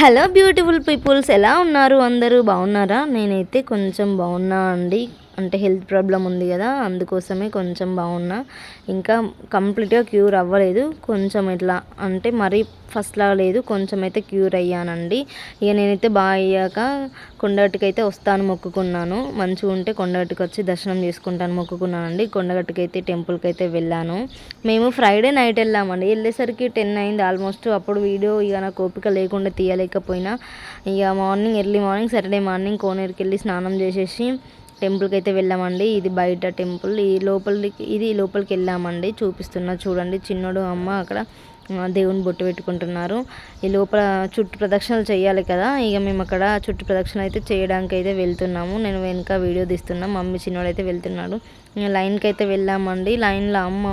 Hello beautiful peoples ఎలా ఉన్నారు? అందరూ బాగున్నారా? నేనైతే కొంచెం బాగున్నా అండి. అంటే హెల్త్ ప్రాబ్లం ఉంది కదా అందుకోసమే కొంచెం బాగున్నా. ఇంకా కంప్లీట్గా క్యూర్ అవ్వలేదు. కొంచెం ఇట్లా అంటే మరీ ఫస్ట్లా లేదు కొంచెం అయితే క్యూర్ అయ్యానండి. ఇక నేనైతే బాగా అయ్యాక కొండగట్టుకైతే వస్తాను మొక్కుకున్నాను. మంచిగా ఉంటే కొండగట్టుకు వచ్చి దర్శనం చేసుకుంటాను మొక్కుకున్నానండి. కొండగట్టుకైతే టెంపుల్కి అయితే వెళ్ళాను. మేము ఫ్రైడే నైట్ వెళ్ళామండి. వెళ్ళేసరికి టెన్ అయింది ఆల్మోస్ట్. అప్పుడు వీడియో ఇక నాకు ఓపిక లేకుండా తీయలేకపోయినా. ఇక morning early morning Saturday morning కోనేరుకి వెళ్ళి స్నానం చేసేసి టెంపుల్కి అయితే వెళ్ళామండి. ఇది బయట టెంపుల్. ఈ లోపలికి ఇది లోపలికి వెళ్ళామండి. చూపిస్తున్నా చూడండి. చిన్నోడు అమ్మ అక్కడ దేవుని బొట్టు పెట్టుకుంటున్నారు. ఈ లోపల చుట్టు ప్రదక్షిణలు చేయాలి కదా. ఇక మేము అక్కడ చుట్టు ప్రదక్షిణ అయితే చేయడానికి అయితే వెళ్తున్నాము. నేను వెనుక వీడియో తీస్తున్నా. మమ్మీ చిన్నవాడు అయితే వెళ్తున్నాడు. లైన్కి అయితే వెళ్ళామండి. లైన్లో అమ్మ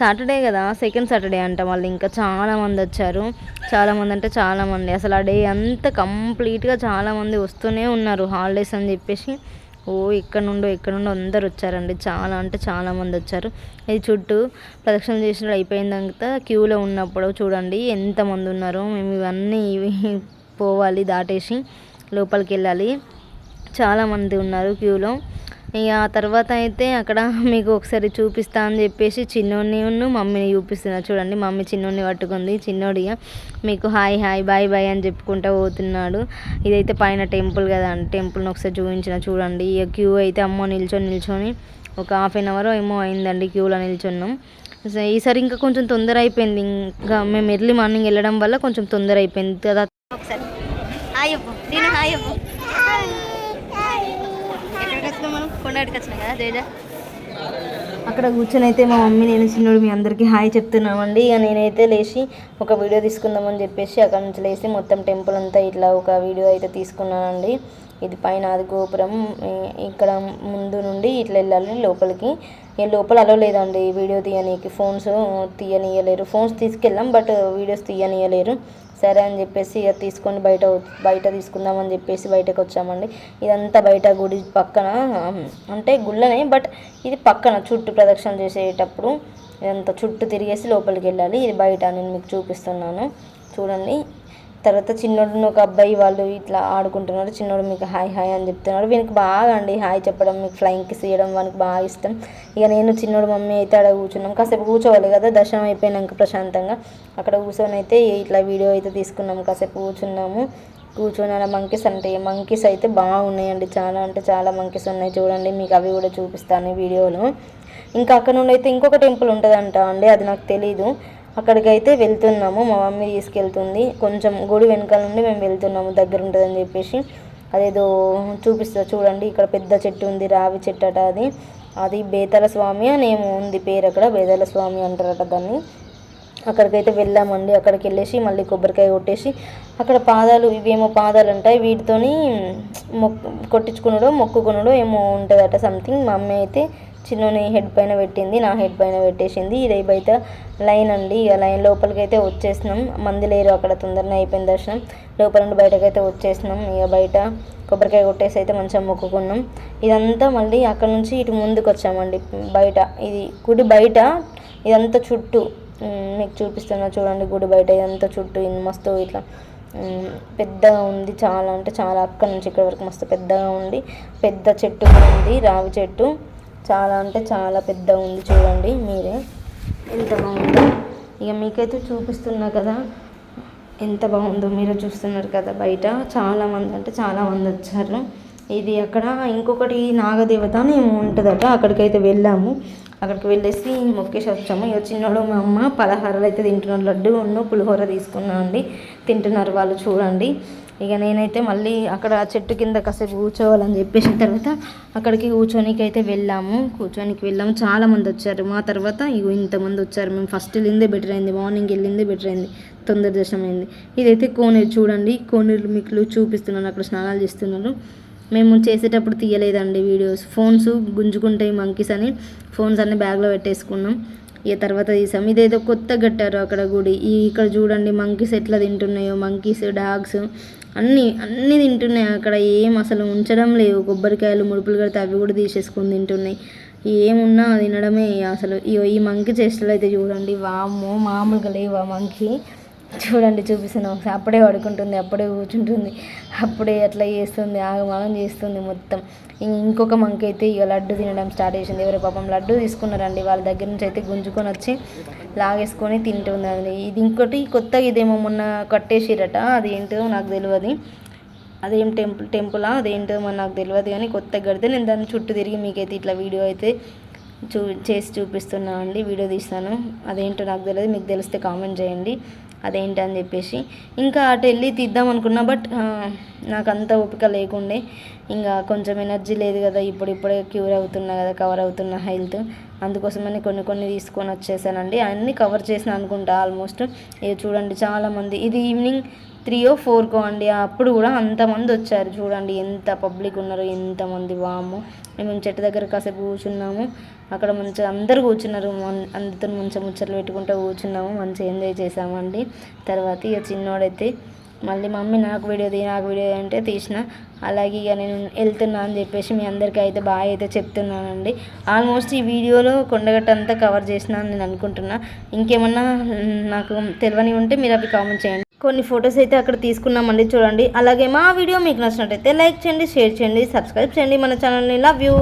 సాటర్డే కదా. సెకండ్ సాటర్డే అంట వాళ్ళు. ఇంకా చాలామంది వచ్చారు. చాలామంది అంటే చాలామంది అసలు ఆ డే అంతా కంప్లీట్గా చాలామంది వస్తూనే ఉన్నారు. హాలిడేస్ అని చెప్పేసి. ఓ ఇక్కడ నుండో ఇక్కడ నుండో అందరు వచ్చారండి. చాలా అంటే చాలా మంది వచ్చారు. ఇది చుట్టూ ప్రదక్షిణ చేసిన అయిపోయిన తర్వాత క్యూలో ఉన్నప్పుడు. చూడండి ఎంతమంది ఉన్నారో. మేము ఇవన్నీ ఇవి పోవాలి దాటేసి లోపలికి వెళ్ళాలి. చాలా మంది ఉన్నారు క్యూలో. ఇక ఆ తర్వాత అయితే అక్కడ మీకు ఒకసారి చూపిస్తా అని చెప్పేసి చిన్నోడిని ఉన్ను మమ్మీని చూపిస్తున్నా. చూడండి మమ్మీ చిన్నోడిని పట్టుకుంది. చిన్నోడి మీకు హాయ్ హాయ్ బాయ్ బాయ్ అని చెప్పుకుంటూ పోతున్నాడు. ఇదైతే పైన టెంపుల్ కదా అండి. టెంపుల్ని ఒకసారి చూపించిన చూడండి. ఇక క్యూ అయితే అమ్మో నిల్చొని నిల్చొని ఒక హాఫ్ అన్ అవర్ ఏమో అయిందండి క్యూలో నిల్చున్నాం. ఈసారి ఇంకా కొంచెం తొందర అయిపోయింది. ఇంకా మేము ఎర్లీ మార్నింగ్ వెళ్ళడం వల్ల కొంచెం తొందర అయిపోయింది. కదా ఒకసారి. హాయ్ హాయ్ వచ్చినాం మనం కొండగట్టుకు వచ్చినాం కదా తేజ అక్కడ కూర్చొని అయితే మా మమ్మీ నేను చిన్నోడు మీ అందరికీ హాయ్ చెప్తున్నామండి. ఇక నేనైతే లేచి ఒక వీడియో తీసుకుందామని చెప్పేసి అక్కడ నుంచి లేచి మొత్తం టెంపుల్ అంతా ఇట్లా ఒక వీడియో అయితే తీసుకున్నానండి. ఇది పైన అది గోపురం ఇక్కడ ముందు నుండి ఇట్లా వెళ్ళాలి లోపలికి ఈ లోపల అలో లేదండి వీడియో తీయనీకి. ఫోన్స్ తీయనీయలేరు. ఫోన్స్ తీసుకెళ్ళాం బట్ వీడియోస్ తీయనీయలేరు. సరే అని చెప్పేసి ఇక తీసుకొని బయట బయట తీసుకుందామని చెప్పేసి బయటకు వచ్చామండి ఇదంతా బయట గుడి పక్కన అంటే గుళ్ళనే బట్ ఇది పక్కన చుట్టూ ప్రదక్షిణ చేసేటప్పుడు ఇదంతా చుట్టూ తిరిగేసి లోపలికి వెళ్ళాలి. ఇది బయట నేను మీకు చూపిస్తున్నాను. చూడండి. తర్వాత చిన్నోడు ఒక అబ్బాయి వాళ్ళు ఇట్లా ఆడుకుంటున్నారు. చిన్నోడు మీకు హాయ్ హాయ్ అని చెప్తున్నాడు. వీనికి బాగా అండి హాయ్ చెప్పడం మీకు ఫ్లయింగ్ కిస్ ఇవ్వడం వానికి బాగా ఇష్టం. ఇక నేను చిన్నోడు మమ్మీ అయితే అక్కడ కూర్చున్నాం. కాసేపు కూర్చోవాలి కదా దర్శనం అయిపోయినాక ప్రశాంతంగా అక్కడ కూర్చొని అయితే ఇట్లా వీడియో అయితే తీసుకున్నాం. కాసేపు కూర్చున్నాము. కూర్చొని అలా మంకీస్ అంటే మంకీస్ అయితే బాగున్నాయండి. చాలా అంటే చాలా మంకీస్ ఉన్నాయి చూడండి. మీకు అవి కూడా చూపిస్తాను వీడియోలో ఇంకా అక్కడ నుండి అయితే ఇంకొక టెంపుల్ ఉంటుందంట అండి అది నాకు తెలీదు. అక్కడికైతే వెళ్తున్నాము. మా మమ్మీ తీసుకెళ్తుంది. కొంచెం గుడి వెనకాల నుండి మేము వెళ్తున్నాము. దగ్గర ఉంటుందని చెప్పేసి. అదేదో చూపిస్తా చూడండి. ఇక్కడ పెద్ద చెట్టు ఉంది. రావి చెట్టు అట అది. అది బేతల స్వామి అని ఏమో ఉంది పేరు అక్కడ. బేతల స్వామి అంటారట దాన్ని. అక్కడికైతే వెళ్ళామండి. అక్కడికి వెళ్ళేసి మళ్ళీ కొబ్బరికాయ కొట్టేసి అక్కడ పాదాలు ఇవేమో పాదాలు ఉంటాయి వీటితోని మొక్కు కొట్టించుకున్నాడో మొక్కుకున్నాడో ఏమో ఉంటుందట సంథింగ్ మా అమ్మ అయితే చిన్నని హెడ్ పైన పెట్టింది నా హెడ్ పైన పెట్టేసింది. ఇది బయట లైన్ అండి. ఇక లైన్ లోపలికి అయితే వచ్చేసినాం. మంది లేరు అక్కడ తొందరనే అయిపోయిన దర్శనం. లోపల నుండి బయటకు అయితే వచ్చేసినాం. ఇక బయట కొబ్బరికాయ కొట్టేసి అయితే మంచిగా మొక్కుకున్నాం. ఇదంతా మళ్ళీ అక్కడ నుంచి ఇటు ముందుకు వచ్చామండి. బయట ఇది గుడి బయట ఇదంతా చుట్టూ. మీకు చూపిస్తున్నా చూడండి గుడి బయట. ఇదంతా చుట్టూ మస్తు ఇట్లా పెద్దగా ఉంది చాలా. అంటే చాలా అక్కడ నుంచి ఇక్కడ వరకు మస్తు పెద్దగా ఉంది పెద్ద చెట్టు ఉంది రావి చెట్టు. చాలా అంటే చాలా పెద్దగా ఉంది చూడండి మీరే. ఎంత బాగుందో. ఇక మీకైతే చూపిస్తున్నా కదా. ఎంత బాగుందో మీరు చూస్తున్నారు కదా బయట. చాలామంది అంటే చాలామంది వచ్చారు. ఇది అక్కడ ఇంకొకటి నాగదేవత అని ఏమో ఉంటుందట. అక్కడికైతే వెళ్ళాము. అక్కడికి వెళ్ళేసి మొక్కేసి వచ్చాము. ఇక చిన్నోడు మా అమ్మ పలహారాలు అయితే తింటున్నారు. లడ్డు ఉన్న పులిహోర తీసుకున్నాం అండి. తింటున్నారు వాళ్ళు చూడండి. ఇక నేనైతే మళ్ళీ అక్కడ చెట్టు కింద కాసేపు కూర్చోవాలని చెప్పేసిన తర్వాత అక్కడికి కూర్చోనికి అయితే వెళ్ళాము. కూర్చోనికి వెళ్ళాము. చాలామంది వచ్చారు. మా తర్వాత ఇగో ఇంతమంది వచ్చారు. మేము ఫస్ట్ వెళ్ళిందే బెటర్ అయింది. మార్నింగ్ వెళ్ళిందే బెటర్ అయింది. తొందర దర్శనం అయింది ఇదైతే కోనేరు చూడండి. కోనేరు మీకు చూపిస్తున్నాను. అక్కడ స్నానాలు చేస్తున్నారు. మేము చేసేటప్పుడు తీయలేదండి వీడియోస్ ఫోన్స్ గుంజుకుంటాయి మంకీస్ అని. ఫోన్స్ అన్ని బ్యాగ్లో పెట్టేసుకున్నాం. ఇక తర్వాత తీసాం ఇదేదో కొత్త కట్టారు అక్కడ గుడి. ఈ ఇక్కడ చూడండి మంకీస్ ఎట్లా తింటున్నాయో. మంకీస్ డాగ్స్ అన్నీ అన్నీ తింటున్నాయి. అక్కడ ఏం అసలు ఉంచడం లేవు. కొబ్బరికాయలు ముడుపులు కడితే అవి కూడా తీసేసుకొని తింటున్నాయి. ఏమున్నా తినడమే అసలు. ఇగో ఈ మంకీ చేష్టలు అయితే చూడండి. వామ్మో మామూలుగా లేవు ఆ మంకీ. చూడండి చూపిస్తాను ఒకసారి. అప్పుడే పడుకుంటుంది అప్పుడే కూర్చుంటుంది అప్పుడే అట్లా చేస్తుంది ఆగమాగం చేస్తుంది మొత్తం. ఇంకొక మంక అయితే ఇక లడ్డు తినడం స్టార్ట్ చేసింది. ఎవరి పాపం లడ్డు తీసుకున్నారండి. వాళ్ళ దగ్గర నుంచి అయితే గుంజుకొని వచ్చి లాగేసుకొని తింటుందండి ఇది ఇంకోటి కొత్తగా ఇదేమో మొన్న కట్టేసిరట. అది ఏంటో నాకు తెలియదు అదేం టెంపుల్ టెంపులా? అదేంటో మరి నాకు తెలియదు కానీ కొత్తగా కడితే నేను దాన్ని చుట్టూ తిరిగి మీకైతే ఇట్లా వీడియో అయితే చూ చేసి చూపిస్తున్నాను అండి వీడియో తీస్తాను. అదేంటో నాకు తెలియదు మీకు తెలిస్తే కామెంట్ చేయండి. అదేంటి అని చెప్పేసి ఇంకా అటు వెళ్ళి తీద్దాం అనుకున్నా బట్ నాకు అంత ఓపిక లేకుండే. ఇంకా కొంచెం ఎనర్జీ లేదు కదా ఇప్పుడు ఇప్పుడే క్యూర్ అవుతున్నా కదా కవర్ అవుతున్న హెల్త్. అందుకోసమని కొన్ని కొన్ని తీసుకొని వచ్చేసానండి. అన్నీ కవర్ చేసిన అనుకుంటా ఆల్మోస్ట్. ఇది చూడండి చాలామంది. ఇది ఈవినింగ్ త్రీయో ఫోర్కో అండి. అప్పుడు కూడా అంతమంది వచ్చారు చూడండి. ఎంత పబ్లిక్ ఉన్నారు ఎంతమంది వాము మేము చెట్టు దగ్గర కాసేపు కూర్చున్నాము. అక్కడ మంచిగా అందరు కూర్చున్నారు. అందరితో మంచిగా ముచ్చట్లు పెట్టుకుంటూ కూర్చున్నాము. మంచిగా ఎంజాయ్ చేసామండి తర్వాత ఇక చిన్నోడైతే మళ్ళీ మమ్మీ నాకు వీడియో తీ నాకు వీడియో అంటే తీసిన. అలాగే ఇక నేను వెళ్తున్నా అని చెప్పేసి మీ అందరికీ అయితే బాగా అయితే చెప్తున్నానండి. ఆల్మోస్ట్ ఈ వీడియోలో కొండగట్ట అంతా కవర్ చేసిన అని నేను అనుకుంటున్నా. ఇంకేమన్నా నాకు తెలియని ఉంటే మీరు అవి కామెంట్ చేయండి. కొన్ని ఫొటోస్ అయితే అక్కడ తీసుకున్నామండి చూడండి. అలాగే మా వీడియో మీకు నచ్చినట్టయితే లైక్ చేయండి షేర్ చేయండి సబ్స్క్రైబ్ చేయండి మన ఛానల్ని. Love you